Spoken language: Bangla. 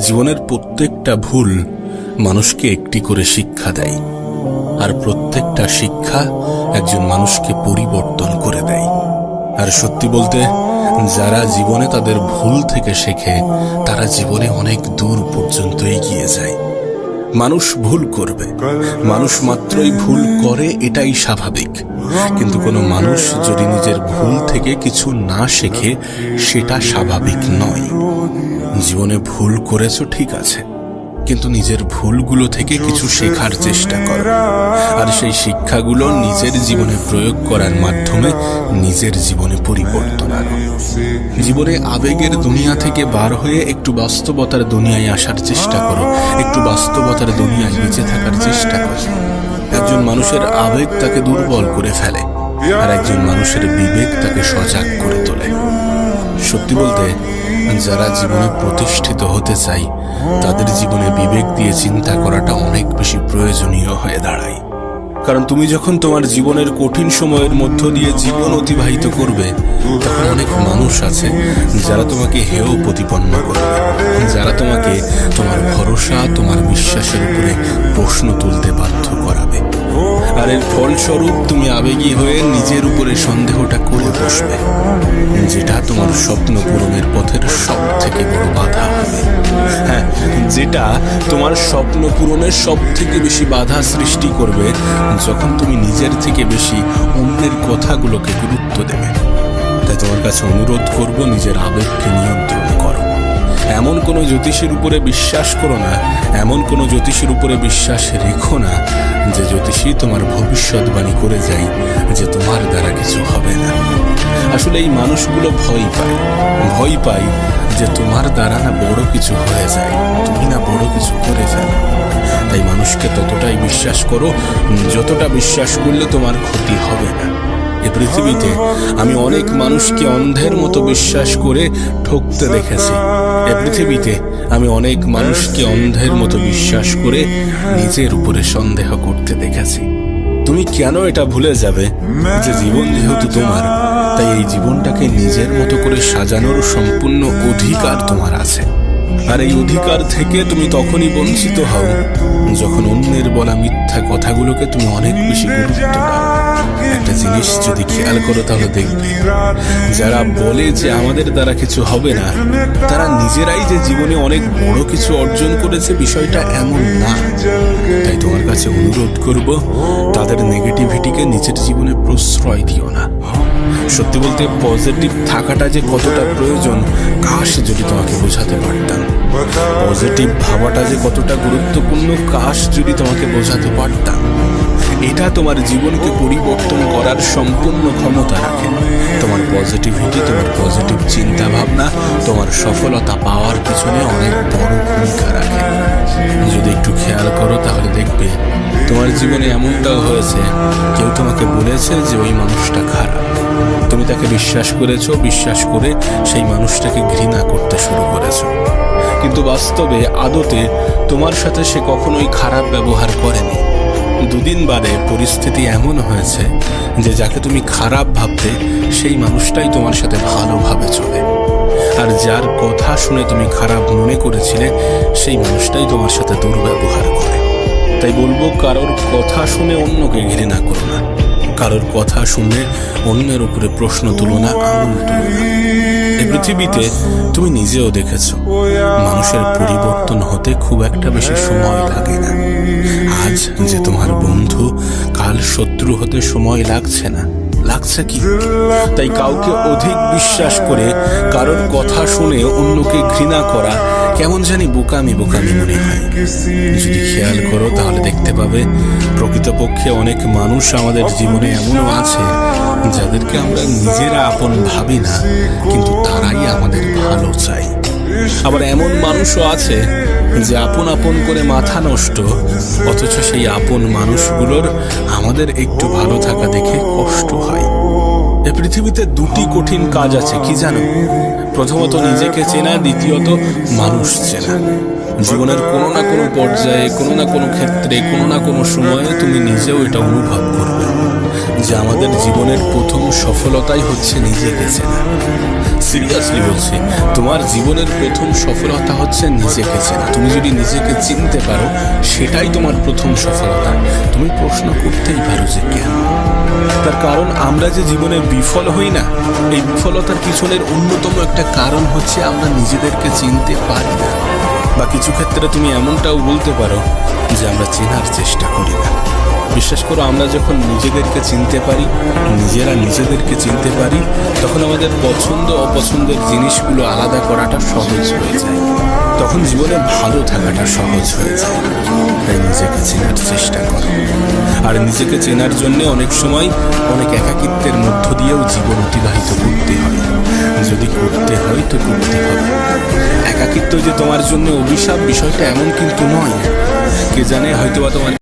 জীবনের প্রত্যেকটা ভুল মানুষকে একটি করে শিক্ষা দেয়, আর প্রত্যেকটা শিক্ষা একজন মানুষকে পরিবর্তন করে দেয়। আর সত্যি বলতে, যারা জীবনে তাদের ভুল থেকে শেখে, তারা জীবনে অনেক দূর পর্যন্ত এগিয়ে যায়। মানুষ ভুল করবে। মানুষ মাত্রই ভুল করে, এটাই স্বাভাবিক। কিন্তু কোনো মানুষ যদি নিজের ভুল থেকে কিছু না শেখে, সেটা স্বাভাবিক নয়। জীবনে ভুল করেছ ঠিক আছে। কিন্তু নিজের ভুলগুলো থেকে কিছু শেখার চেষ্টা করো। আর সেই শিক্ষাগুলো নিজের জীবনে প্রয়োগ করার মাধ্যমে নিজের জীবনে পরিবর্তন আনো। জীবনে আবেগের দুনিয়া থেকে বার হয়ে একটু বাস্তবতার দুনিয়ায় আসার চেষ্টা করো। একটু বাস্তবতার দুনিয়ায় বেঁচে থাকার চেষ্টা করো। একজন মানুষের আবেগ তাকে দুর্বল করে ফেলে আর একজন মানুষের বিবেক তাকে সজাগ করে তোলে। সত্যি বলতে যারা জীবনে প্রতিষ্ঠিত হতে চাই তাদের জীবনে বিবেক দিয়ে চিন্তা করাটা অনেক বেশি প্রয়োজনীয় হয়ে দাঁড়ায়। কারণ তুমি যখন তোমার জীবনের কঠিন সময়ের মধ্য দিয়ে জীবন অতিবাহিত করবে, তখন অনেক মানুষ আছে যারা তোমাকে হেয় প্রতিপন্ন করবে। যারা তোমাকে তোমার ভরসা, তোমার বিশ্বাসের উপরে প্রশ্ন তুলতে বাধ্য করাবে। আর এর ফলস্বরূপ তুমি আবেগী হয়ে নিজের উপরে সন্দেহটা করে বসবে, যেটা তোমার স্বপ্ন পূরণের পথের সব থেকে বড় বাধা হবে। হ্যাঁ যেটা তোমার স্বপ্ন পূরণের সব থেকে বেশি বাধা সৃষ্টি করবে যখন তুমি নিজের থেকে বেশি অন্যের কথাগুলোকে গুরুত্ব দেবে। তাই তোমার কাছে অনুরোধ করব নিজের আবেগকে নিয়ন্ত্রণ করো। এমন কোনো জ্যোতিষীর উপরে বিশ্বাস করো না, এমন কোনো জ্যোতিষীর উপরে বিশ্বাস রেখো না যে জ্যোতিষী তোমার ভবিষ্যৎবাণী করে যায় যে তোমার দ্বারা কিছু হবে না। আসলে এই মানুষগুলো ভয় পায় ভয় পায় যে তোমার দ্বারা না বড় কিছু হয়ে যায়, তুমি না বড় কিছু করে ফেলো। তাই মানুষকে ততটাই বিশ্বাস করো, যতটা বিশ্বাস করলে তোমার ক্ষতি হবে না। এ পৃথিবীতে আমি অনেক মানুষকে অন্ধের মতো বিশ্বাস করে ঠকতে দেখেছি। এ পৃথিবীতে আমি অনেক মানুষকে অন্ধের মতো বিশ্বাস করে নিজের উপরে সন্দেহ করতে দেখেছি। তুমি কেন এটা ভুলে যাবে? যে জীবন যেহেতু তোমার, তাই এই জীবনটাকে নিজের মতো করে সাজানোর সম্পূর্ণ অধিকার তোমার আছে। আর এই অধিকার থেকে তুমি তখনই বঞ্চিত হও যখন অন্যের বলা মিথ্যা কথাগুলোকে তুমি অনেক বেশি একটা জিনিস যদি খেয়াল করো তাহলে দেখবে, যারা বলে যে আমাদের দ্বারা কিছু হবে না, তারা নিজেরাই যে জীবনে অনেক বড় কিছু অর্জন করেছে বিষয়টা এমন না। তাই তোমার কাছে অনুরোধ করব, তাদের নেগেটিভিটিকে নিজের জীবনে প্রশ্রয় দিও না। সত্যি বলতে পজিটিভ থাকাটা যে কতটা প্রয়োজন কাশ যদি তোমাকে বোঝাতে পারতাম। পজিটিভ ভাবাটা যে কতটা গুরুত্বপূর্ণ কাশ যদি তোমাকে বোঝাতে পারতাম। এটা তোমার জীবনকে পরিবর্তন করার সম্পূর্ণ ক্ষমতা রাখে। তোমার পজিটিভিটি তোমার পজিটিভ চিন্তা ভাবনা তোমার সফলতা পাওয়ার পিছনে অনেক বড় ভূমিকা রাখে। যদি একটু খেয়াল করো তাহলে দেখবে, তোমার জীবনে এমনটাও হয়েছে, কেউ তোমাকে বলেছে যে ওই মানুষটা খারাপ। তুমি তাকে বিশ্বাস করেছ, বিশ্বাস করে সেই মানুষটাকে ঘৃণা করতে শুরু করেছ। কিন্তু বাস্তবে, আদতে তোমার সাথে সে কখনোই খারাপ ব্যবহার করেনি। দুদিন বাদে পরিস্থিতি এমন হয়েছে যে যাকে তুমি খারাপ ভাবতে, সেই মানুষটাই তোমার সাথে ভালোভাবে চলে। আর যার কথা শুনে তুমি খারাপ মনে করেছিলে, সেই মানুষটাই তোমার সাথে দুর্ব্যবহার করে। তাই বলব, কারোর কথা শুনে অন্যকে ঘৃণা করো না। কারোর কথা শুনে অন্যের উপরে প্রশ্ন তুলনা, আঙুল এই পৃথিবীতে তুমি নিজেও দেখেছ, মানুষের পরিবর্তন হতে খুব একটা বেশি সময় লাগে না। আজ যে তোমার বন্ধু, কাল শত্রু হতে সময় লাগছে না। লাগছে কি? তাই কাউকে অধিক বিশ্বাস করে, কারোর কথা শুনে অন্যকে ঘৃণা করা, কেমন জানি বোকামি বোকামি মনে হয়। যদি খেয়াল করো, তাহলে দেখতে পাবে, প্রকৃতপক্ষে অনেক মানুষ আমাদের জীবনে এমনও আছে, যাদেরকে আমরা নিজেরা আপন ভাবি না, কিন্তু তারাই আমাদের ভালো চাই। আবার এমন মানুষও আছে যে আপন আপন করে মাথা নষ্ট, অথচ সেই আপন মানুষগুলোর আমাদের একটু ভালো থাকা দেখে কষ্ট হয়। এ পৃথিবীতে দুটি কঠিন কাজ আছে, কি জানো? প্রথমত, নিজেকে চেনা, দ্বিতীয়ত, মানুষ চেনা। জীবনের কোনো না কোনো পর্যায়ে, কোনো না কোনো ক্ষেত্রে, কোনো না কোনো সময়ে তুমি নিজেও এটা অনুভব করবে যে আমাদের জীবনের প্রথম সফলতাই হচ্ছে নিজেকে চেনা। সিরিয়াসলি বলছি, তোমার জীবনের প্রথম সফলতা হচ্ছে নিজেকে চেনা। তুমি যদি নিজেকে চিনতে পারো, সেটাই তোমার প্রথম সফলতা। তুমি প্রশ্ন করতেই পারো যে কেন। তার কারণ আমরা যে জীবনে বিফল হই না, এই বিফলতার পিছনের অন্যতম একটা কারণ হচ্ছে আমরা নিজেদেরকে চিনতে পারি না। বা কিছু ক্ষেত্রে তুমি এমনটাও বলতে পারো যে আমরা চেনার চেষ্টা করি না। বিশ্বাস করো, আমরা যখন নিজেদেরকে চিনতে পারি, নিজেরা নিজেদেরকে চিনতে পারি, তখন আমাদের পছন্দ অপছন্দের জিনিসগুলো আলাদা করাটা সহজ হয়ে যায়। তখন জীবনে ভালো থাকাটা সহজ হয়ে যায়। তাই নিজেকে চেনার চেষ্টা করো। আর নিজেকে চেনার জন্য অনেক সময় অনেক একাকিত্বের মধ্য দিয়েও জীবন অতিবাহিত করতে হয়। যদি করতে হয় তো করতে হবে। একাকিত্ব যে তোমার জন্য অভিশাপ বিষয়টা এমন কিন্তু নয়। কে জানে হয়তোবা তোমার